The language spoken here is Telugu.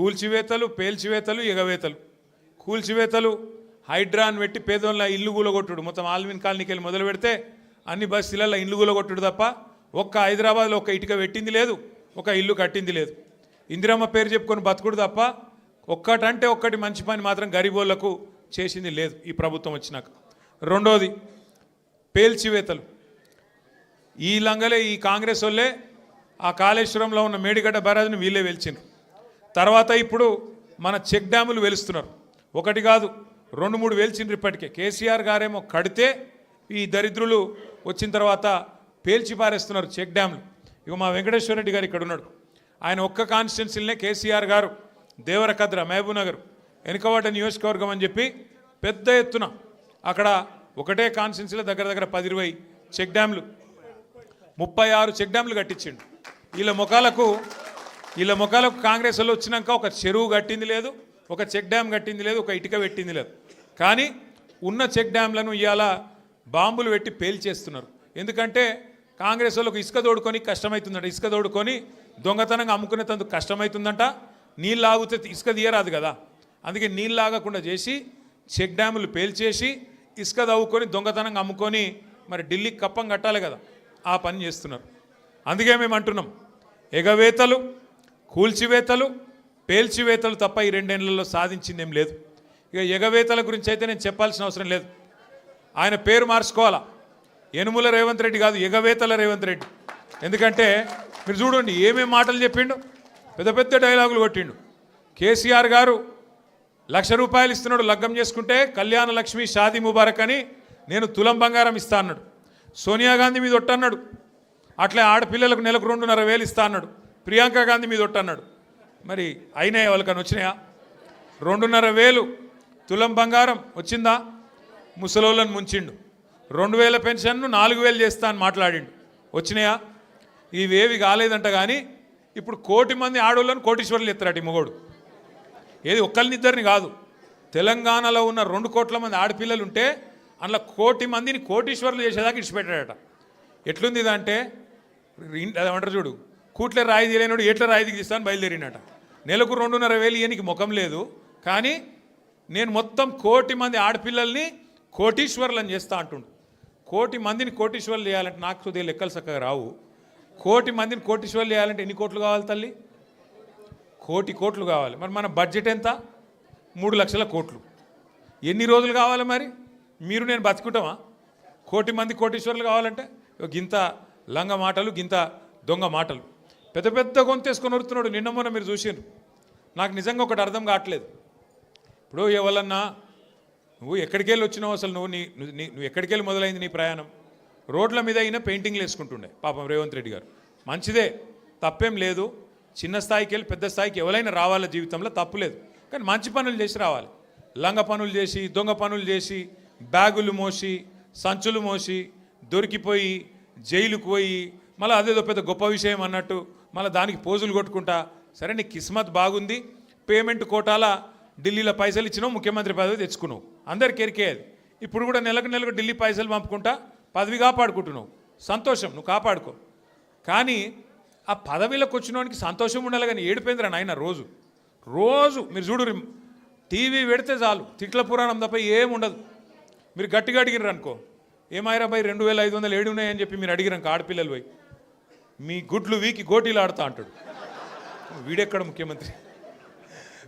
కూల్చివేతలు పేల్చివేతలు ఎగవేతలు. కూల్చివేతలు హైడ్రాన్ పెట్టి పేదోళ్ళ ఇల్లు కూలగొట్టుడు. మొత్తం ఆల్మిన్ కాలనీకి వెళ్ళి మొదలు పెడితే అన్ని బస్తీలలో ఇల్లు కూలగొట్టుడు తప్ప ఒక్క హైదరాబాద్లో ఒక్క ఇటుక పెట్టింది లేదు ఒక ఇల్లు కట్టింది లేదు. ఇందిరమ్మ పేరు చెప్పుకొని బతుకుడు తప్ప ఒక్కటంటే ఒక్కటి మంచి పని మాత్రం గరీబోళ్ళకు చేసింది లేదు ఈ ప్రభుత్వం వచ్చినాక. రెండోది పేల్చివేతలు. ఈ లంగలే ఈ కాంగ్రెస్ వాళ్ళే ఆ కాళేశ్వరంలో ఉన్న మేడిగడ్డ బ్యారేజ్ని వీళ్ళే వెలిచిండ్రు తర్వాత ఇప్పుడు మన చెక్ డ్యాములు వెలుస్తున్నారు. ఒకటి కాదు రెండు మూడు వేల్చిండ్రు ఇప్పటికే. కేసీఆర్ గారేమో కడితే ఈ దరిద్రులు వచ్చిన తర్వాత పేల్చి పారేస్తున్నారు చెక్ డ్యాములు. ఇక మా వెంకటేశ్వర రెడ్డి గారు ఇక్కడ ఉన్నాడు. ఆయన ఒక్క కాన్స్టిట్యున్సీలనే కేసీఆర్ గారు దేవరకద్ర మహబూబ్ నగర్ వెనుకవాడ నియోజకవర్గం అని చెప్పి పెద్ద ఎత్తున అక్కడ ఒకటే కాన్స్టిట్యున్సీలో దగ్గర దగ్గర పది ఇరవై చెక్ డ్యాములు ముప్పై ఆరు చెక్ డ్యాములు కట్టించిండు. వీళ్ళ ముఖాలకు వీళ్ళ ముఖాలకు కాంగ్రెస్ వాళ్ళు వచ్చినాక ఒక చెరువు కట్టింది లేదు ఒక చెక్ డ్యామ్ కట్టింది లేదు ఒక ఇటుక పెట్టింది లేదు. కానీ ఉన్న చెక్ డ్యామ్లను ఇవాళ బాంబులు పెట్టి పేల్చేస్తున్నారు ఎందుకంటే కాంగ్రెస్ వాళ్ళకు ఇసుక తోడుకొని కష్టమవుతుందంట ఇసుక తోడుకొని దొంగతనంగా అమ్ముకునేందుకు కష్టమవుతుందంట నీళ్ళు ఆగితే ఇసుక తీయరాదు కదా. అందుకే నీళ్ళు ఆగకుండా చేసి చెక్ డ్యాములు పేల్చేసి ఇసుక తవ్వుకొని దొంగతనంగా అమ్ముకొని మరి ఢిల్లీకి కప్పం కట్టాలి కదా. ఆ పని చేస్తున్నారు. అందుకే మేము అంటున్నాం ఎగవేతలు కూల్చివేతలు పేల్చివేతలు తప్ప ఈ రెండేళ్ళలో సాధించింది ఏం లేదు. ఇక ఎగవేతల గురించి అయితే నేను చెప్పాల్సిన అవసరం లేదు. ఆయన పేరు మార్చుకోవాలా? యనుముల రేవంత్ రెడ్డి కాదు ఎగవేతల రేవంత్ రెడ్డి. ఎందుకంటే మీరు చూడండి ఏమేమి మాటలు చెప్పిండు? పెద్ద పెద్ద డైలాగులు కొట్టిండు. కేసీఆర్ గారు లక్ష రూపాయలు ఇస్తున్నాడు లగ్గం చేసుకుంటే కళ్యాణ లక్ష్మి షాదీ ముబారక్ అని నేను తులం బంగారం ఇస్తా అన్నాడు. సోనియా గాంధీ మీద ఒట్టన్నాడు. అట్లే ఆడపిల్లలకు నెలకు రెండున్నర వేలు ఇస్తా అన్నాడు. ప్రియాంక గాంధీ మీద ఒట్టన్నాడు మరి అయినాయి వాళ్ళకని వచ్చినాయా? రెండున్నర వేలు తులం బంగారం వచ్చిందా? ముసలోళ్ళని ముంచిండు. రెండు వేల పెన్షన్ను నాలుగు వేలు చేస్తా అని మాట్లాడిండు. వచ్చినాయా? ఇవేవి కాలేదంట కానీ ఇప్పుడు కోటి మంది ఆడోళ్ళని కోటీశ్వర్లు ఎత్తారట ఈ మొగోడు. ఏది ఒక్కరినిద్దరిని కాదు. తెలంగాణలో ఉన్న రెండు కోట్ల మంది ఆడపిల్లలు ఉంటే అందులో కోటి మందిని కోటీశ్వర్లు చేసేదాకా ఇడిచిపెట్టాడట. ఎట్లుంది ఇదంటే ఇన్- అదేమంటారు చూడు కూట్లే రాయి తీయలేనోడు ఎట్ల రాయి తీస్తాను బయలుదేరినట. నెలకు రెండున్నర వేలు ఇయనికి ముఖం లేదు. కానీ నేను మొత్తం కోటి మంది ఆడపిల్లల్ని కోటీశ్వర్లను చేస్తా అంటుండు. కోటి మందిని కోటీశ్వర్లు చేయాలంటే నాకు సుదే లెక్కలు చక్కగా రావు. కోటి మందిని కోటీశ్వర్లు చేయాలంటే ఎన్ని కోట్లు కావాలి తల్లి? కోటి కోట్లు కావాలి. మరి మన బడ్జెట్ ఎంత? మూడు లక్షల కోట్లు. ఎన్ని రోజులు కావాలి మరి? మీరు నేను బతుకుంటామా కోటి మంది కోటీశ్వరులు కావాలంటే గింత లంగ మాటలు గింత దొంగ మాటలు. పెద్ద పెద్ద గొంతేసుకొని వరుతున్నాడు నిన్న మొన్న మీరు చూసిండ్రు. నాకు నిజంగా ఒకటి అర్థం కావట్లేదు. ఇప్పుడు ఎవరన్నా నువ్వు ఎక్కడికి వెళ్ళి వచ్చినావు అసలు? నువ్వు నీ నీ- నువ్వు ఎక్కడికి వెళ్ళి మొదలైంది నీ ప్రయాణం? రోడ్ల మీద అయినా పెయింటింగ్లు వేసుకుంటుండే పాపం రేవంత్ రెడ్డి గారు. మంచిదే తప్పేం లేదు. చిన్న స్థాయికి వెళ్ళి పెద్ద స్థాయికి ఎవరైనా రావాల జీవితంలో తప్పు లేదు. కానీ మంచి పనులు చేసి రావాలి. లంగ పనులు చేసి దొంగ పనులు చేసి బ్యాగులు మోసి సంచులు మోసి దొరికిపోయి జైలుకు పోయి మళ్ళీ అదేదో పెద్ద గొప్ప విషయం అన్నట్టు మళ్ళీ దానికి పోజులు కొట్టుకుంటా సరే నీ కిస్మత్ బాగుంది పేమెంట్ కోటాల ఢిల్లీలో పైసలు ఇచ్చినావు ముఖ్యమంత్రి పదవి తెచ్చుకున్నావు. అందరికి ఎరికేది ఇప్పుడు కూడా నెలకు నెలకు ఢిల్లీ పైసలు పంపుకుంటా పదవి కాపాడుకుంటున్నావు. సంతోషం నువ్వు కాపాడుకో. కానీ ఆ పదవిలోకి వచ్చినోనికి సంతోషం ఉండాలి కానీ ఏడిపోయిందిరా నాయన రోజు. రోజు మీరు చూడు టీవీ పెడితే చాలు తిట్ల పురాణం తప్ప ఏం ఉండదు. మీరు గట్టిగా అడిగిర్రు అనుకో ఏమైరా బై రెండు వేల ఐదు వందలు ఏడు ఉన్నాయని చెప్పి మీరు అడిగిరాక ఆడపిల్లలు పోయి. మీ గుడ్లు వీకి గోటీలు అంటాడు. వీడెక్కడ ముఖ్యమంత్రి?